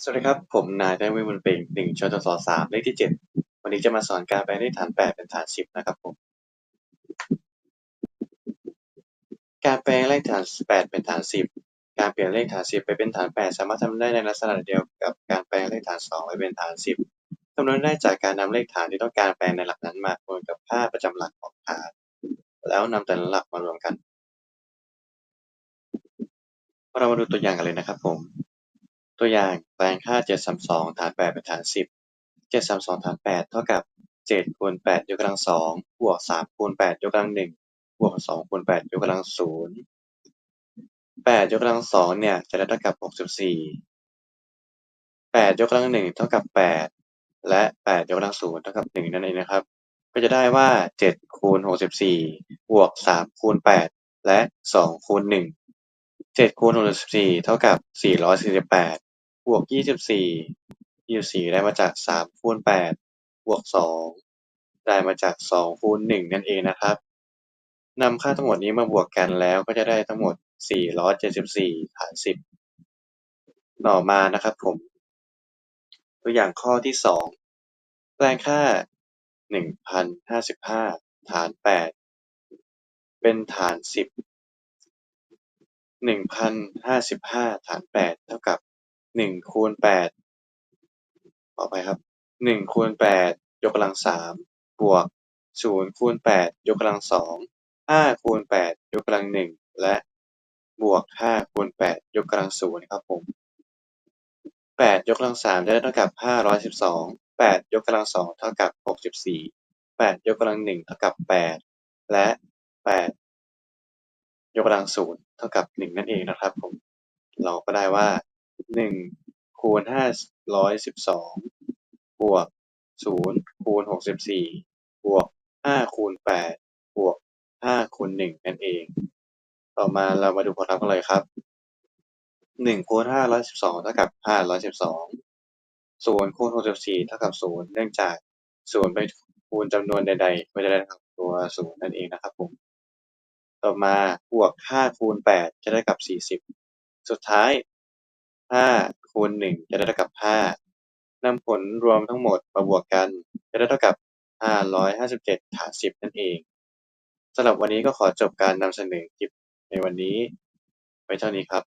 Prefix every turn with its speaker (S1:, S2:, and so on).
S1: สวัสดีครับ ผมนายได้วิบุญเป่งหนึ่งชตสสามเลขที่เจ็ดวันนี้จะมาสอนการแปลเลขฐานแปดเป็นฐานสิบนะครับผม การแปลเลขฐานแปดเป็นฐานสิบการเปลี่ยนเลขฐานสิบไปเป็นฐานแปดสามารถทำได้ในลักษณะเดียวกับการแปลงเลขฐานสองไปเป็นฐานสิบคำนวณได้จากการนำเลขฐานที่ต้องการแปลงในหลักนั้นมาคูณกับค่าประจำหลักของฐาน แล้วนำแต่ละหลักมารวมกัน เรามาดูตัวอย่างกันเลยนะครับผม ตัวอย่างแปลงค่า 732 ฐาน 8 เป็นฐาน 10 732 ฐาน 8 เท่ากับ 7 คูณ 8 ยกกำลัง 2 บวก 3 คูณ 8 ยกกำลัง 1 บวก 2 คูณ 8 ยกกำลัง 0 8 ยกกำลัง 2 เนี่ย จะได้เท่ากับ 64 8 ยกกำลัง 1 เท่ากับ 8 และ 8 ยกกำลัง 0 เท่ากับ 1 นั่นเองนะครับ ก็จะได้ว่า 7 คูณ 64 บวก 3 คูณ 8 และ 2 คูณ 1 7คูณ64 เท่ากับ 448 บวกยี่สิบสี่ยี่สิบสี่ได้มาจากสามคูณแปดบวกสองได้มาจากสองคูณหนึ่งนั่นเองนะครับนำค่าทั้งหมดนี้มาบวกกันแล้วก็จะได้ทั้งหมดสี่ร้อยเจ็ดสิบสี่ฐานสิบต่อมานะครับผม ตัวอย่างข้อที่สองแปลงค่าหนึ่งพันห้าสิบห้าฐานแปดเป็นฐานสิบหนึ่งพันห้าสิบห้าฐานแปดเท่ากับ หนึ่งคูณแปดขอไปครับหนึ่งคูณแปดยกกำลังสามบวกศูนย์คูณแปดยกกำลังสองห้าคูณแปดยกกำลังหนึ่งและบวกห้าคูณแปดยกกำลังศูนย์ครับผมแปดยกกำลังสามได้เท่ากับห้าร้อยสิบสองแปดยกกำลังสองเท่ากับหกสิบสี่แปดยกกำลังหนึ่งเท่ากับแปดและแปดยกกำลังศูนย์เท่ากับหนึ่งนั่นเองนะครับผมเราก็ได้ว่า หนึ่งคูณห้าร้อยสิบสองบวกศูนย์คูณหกสิบสี่บวกห้าคูณแปดบวกห้าคูณหนึ่งนั่นเอง ต่อมาเรามาดูผลลัพธ์กันเลยครับหนึ่งคูณห้าร้อยสิบสองเท่ากับห้าร้อยสิบสองศูนย์คูณหกสิบสี่เท่ากับศูนย์เนื่องจากศูนย์ไปคูณจำนวนใดๆไม่จะได้เท่ากับตัวศูนย์นั่นเองนะครับผมต่อมาบวกห้าคูณแปดจะได้กับสี่สิบสุดท้าย 5คูณ1จะได้เท่ากับ5นำผลรวมทั้งหมดมาบวกกันจะได้เท่ากับ557ฐาน10นั่นเองสำหรับวันนี้ก็ขอจบการนำเสนอคลิปในวันนี้ไว้เท่านี้ครับ